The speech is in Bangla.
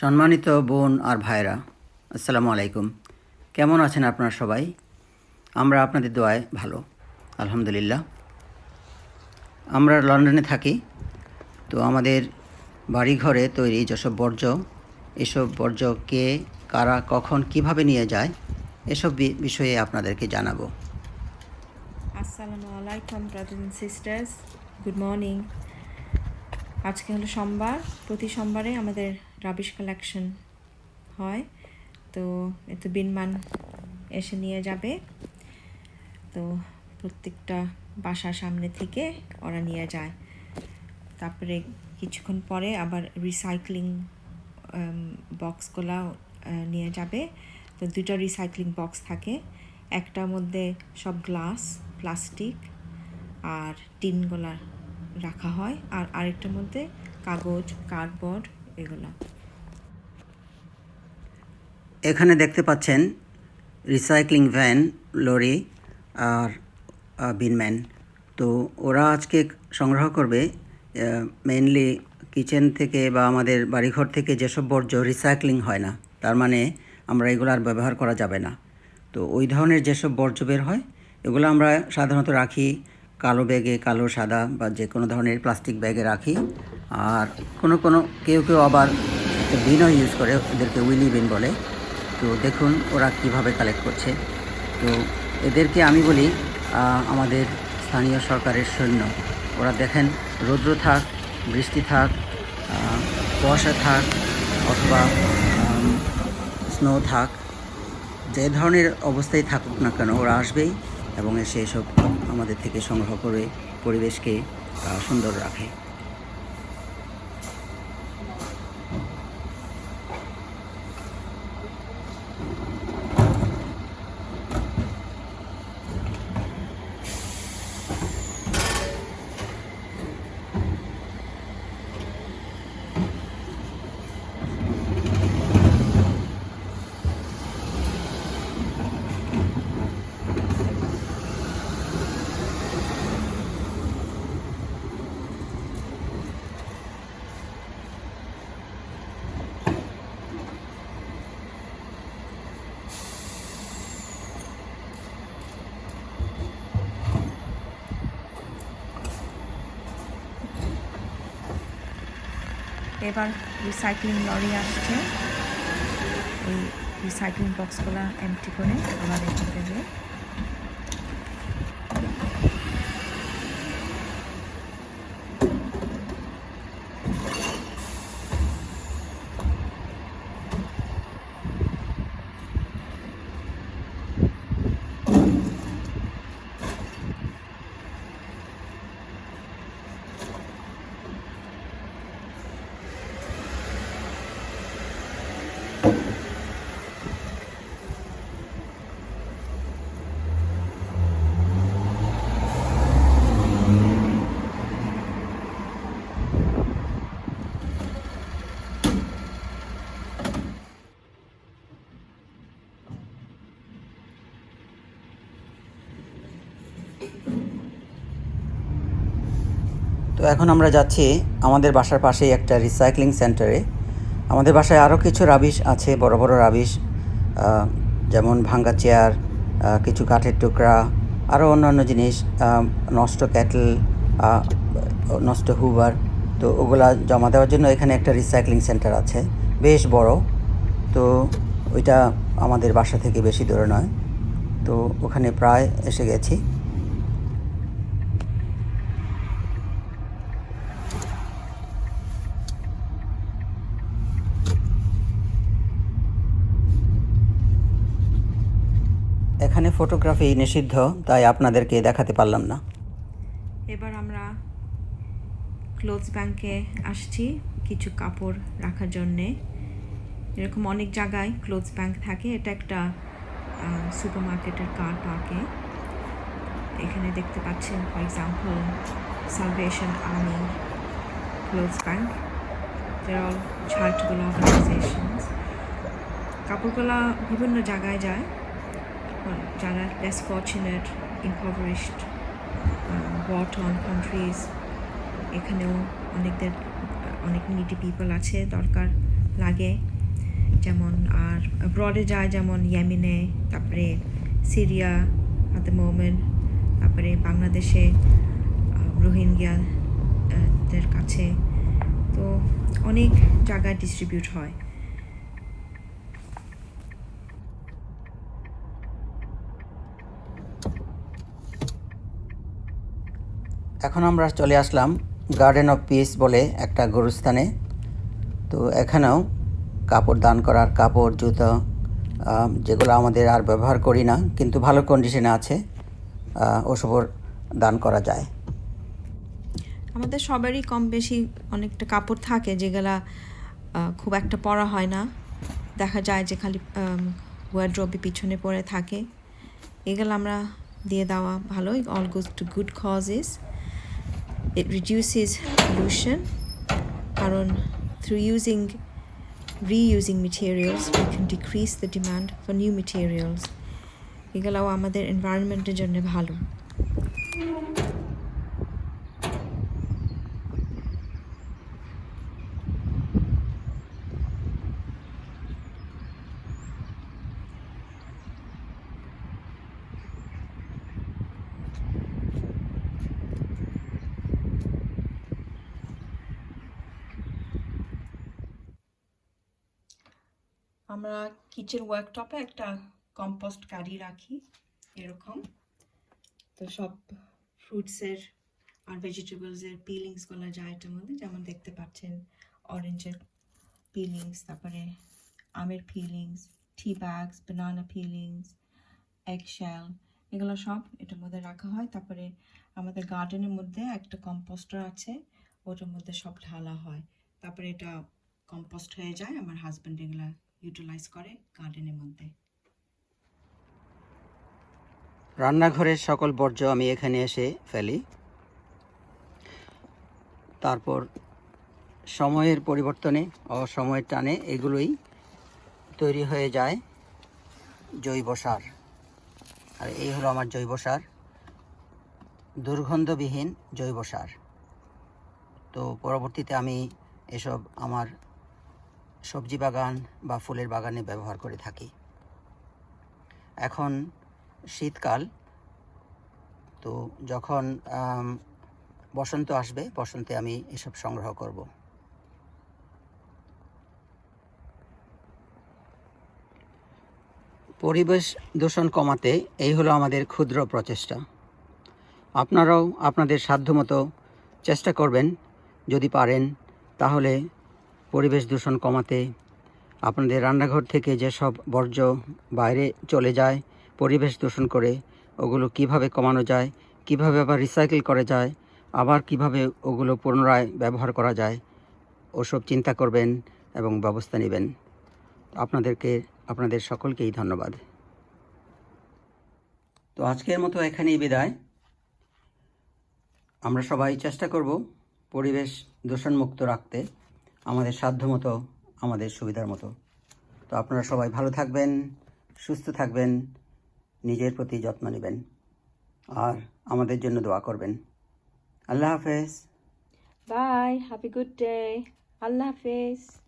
সম্মানিত বোন আর ভাইরা আসসালামু আলাইকুম। কেমন আছেন আপনারা সবাই? আমরা আপনাদের দোয়ায় ভালো, আলহামদুলিল্লাহ। আমরা লন্ডনে থাকি, তো আমাদের বাড়িঘরে তৈরি যেসব বর্জ্য, এসব বর্জ্য কে, কারা, কখন, কীভাবে নিয়ে যায়, এসব বিষয়ে আপনাদেরকে জানাব। আসসালামু আলাইকুম সিস্টার্স। Good morning. আজকে হলো সোমবার। প্রতি সোমবারে আমাদের রাবিশ কালেকশন হয়। তো এতে বিনমান এসে নিয়ে যাবে। তো প্রত্যেকটা বাসার সামনে থেকে ওরা নিয়ে যায়। তারপরে কিছুক্ষণ পরে আবার রিসাইক্লিং বক্সগুলো নিয়ে যাবে। তো দুটো রিসাইক্লিং বক্স থাকে। একটার মধ্যে সব গ্লাস প্লাস্টিক আর টিনগুলা রাখা হয়। আর আরেকটার মধ্যে কাগজ কার্ডবোর্ড এগুলো। এখানে দেখতে পাচ্ছেন রিসাইক্লিং ভ্যান লরি আর বিনম্যান তো ওরা আজকে সংগ্রহ করবে মেইনলি কিচেন থেকে বা আমাদের বাড়িঘর থেকে যেসব বর্জ্য রিসাইক্লিং হয় না, তার মানে আমরা এগুলো আর ব্যবহার করা যাবে না। তো ওই ধরনের যেসব বর্জ্য বের হয়, এগুলো আমরা সাধারণত রাখি কালো ব্যাগে কালো সাদা বা যে কোনো ধরনের প্লাস্টিক ব্যাগে রাখি। আর কোনো কোনো কেউ কেউ আবার বিনও ইউজ করে, ওদেরকে উইলি বিন বলে। তো দেখুন ওরা কীভাবে কালেক্ট করছে। তো এদেরকে আমি বলি আমাদের স্থানীয় সরকারের সৈন্য। ওরা দেখেন, রৌদ্র থাক, বৃষ্টি থাক কুয়াশা থাক অথবা স্নো থাক, যে ধরনের অবস্থায় থাকুক না কেন ওরা আসবেই এবং এসে এসব আমাদের থেকে সংগ্রহ করে পরিবেশকে সুন্দর রাখে। এবার রিসাইক্লিং লরি আসছে। এই রিসাইক্লিং বক্সগুলো এমটি করে আবার রেখে দেবে তো এখন আমরা যাচ্ছি আমাদের বাসার পাশেই একটা রিসাইক্লিং সেন্টারে আমাদের বাসায় আরও কিছু রাবিশ আছে, বড় বড় রাবিশ যেমন ভাঙ্গা চেয়ার কিছু কাঠের টুকরা আরও অন্যান্য জিনিস নষ্ট ক্যাটল নষ্ট হুবার তো ওগুলা জমা দেওয়ার জন্য এখানে একটা রিসাইক্লিং সেন্টার আছে, বেশ বড়। তো ওইটা আমাদের বাসা থেকে বেশি দূরে নয়। তো ওখানে প্রায় এসে গেছি। এখানে ফটোগ্রাফি নিষিদ্ধ, তাই আপনাদেরকে দেখাতে পারলাম না। এবার আমরা ক্লোথস ব্যাংকে আসছি কিছু কাপড় রাখার জন্যে। এরকম অনেক জায়গায় ক্লোথস ব্যাংক থাকে, এটা একটা সুপার মার্কেটের কার পার্কে এখানে দেখতে পাচ্ছেন for example Salvation Army clothes bank they're all charitable কাপড়গুলা বিভিন্ন জায়গায় যায়। যারা less fortunate impoverished war torn countries. এখানেও অনেকদের অনেক নিডি পিপল আছে, দরকার লাগে। যেমন আর ব্রডে যায়, যেমন ইয়ামিনে তারপরে সিরিয়া অ্যাট দ্য মোমেন্ট তারপরে বাংলাদেশে রোহিঙ্গিয়া দের কাছে। তো অনেক জায়গায় ডিস্ট্রিবিউট হয়। এখন আমরা চলে আসলাম গার্ডেন অফ পিস বলে একটা গরুস্থানে। তো এখানেও কাপড় দান করার কাপড় জুতো যেগুলো আমাদের আর ব্যবহার করি না কিন্তু ভালো কন্ডিশনে আছে আহ, ওসবও দান করা যায়। আমাদের সবারই কম বেশি অনেকটা কাপড় থাকে যেগুলা খুব একটা পরা হয় না। দেখা যায় যে খালি ওয়ার্ড্রবে পিছনে পড়ে থাকে। এগুলো আমরা দিয়ে দেওয়া ভালোই। All to good causes it রিডিউসিস pollution কারণ through using reusing materials we can decrease the demand for new materials এগুলোও আমাদের এনভায়রনমেন্টের জন্য ভালো আমরা কিচেন ওয়ার্কটপে একটা কম্পোস্ট গাড়ি রাখি, এরকম। তো সব ফ্রুটসের আর ভেজিটেবলসের পিলিংসগুলো যায় এটার মধ্যে যেমন দেখতে পাচ্ছেন অরেঞ্জের পিলিংস তারপরে আমের পিলিংস টি ব্যাগস বানানা পিলিংস এগশেল এগুলো সব এটার মধ্যে রাখা হয়। তারপরে আমাদের গার্ডেনের মধ্যে একটা কম্পোস্টার আছে, ওটার মধ্যে সব ঢালা হয়। তারপরে এটা কম্পোস্ট হয়ে যায়, আমার হাজব্যান্ড এগুলা ইউটিলাইজ করে গার্ডেনের মধ্যে। রান্নাঘরের সকল বর্জ্য আমি এখানে এসে ফেলি। তারপর সময়ের পরিবর্তনে ও সময়ের টানে এগুলোই তৈরি হয়ে যায় জৈব সার। আর এই হলো আমার জৈব সার। দুর্গন্ধবিহীন জৈব সার। তো পরবর্তীতে আমি এসব আমার সবজি বাগান বা ফুলের বাগানে ব্যবহার করে থাকি। এখন শীতকাল, তো যখন বসন্ত আসবে, বসন্তে আমি এসব সংগ্রহ করব। পরিবেশ দূষণ কমাতে এই হলো আমাদের ক্ষুদ্র প্রচেষ্টা। আপনারাও আপনাদের সাধ্যমতো চেষ্টা করবেন, যদি পারেন, তাহলে পরিবেশ দূষণ কমাতে, আপনাদের রান্নাঘর থেকে যেসব বর্জ্য বাইরে চলে যায়, পরিবেশ দূষণ করে, ওগুলো কীভাবে কমানো যায়, কীভাবে আবার রিসাইকেল করা যায়, আবার কীভাবে ওগুলো পুনরায় ব্যবহার করা যায়, ওসব চিন্তা করবেন এবং ব্যবস্থা নেবেন। আপনাদেরকে, আপনাদের সকলকেই ধন্যবাদ। তো আজকের মতো এখানেই বিদায়। আমরা সবাই চেষ্টা করব পরিবেশ দূষণমুক্ত রাখতে। আমাদের সাধ্য মতো, আমাদের সুবিধার মতো। তো আপনারা সবাই ভালো থাকবেন, সুস্থ থাকবেন, নিজের প্রতি যত্ন নেবেন, আর আমাদের জন্য দোয়া করবেন। আল্লাহ হাফেজ। বাই হ্যাপি গুড ডে আল্লাহ হাফেজ।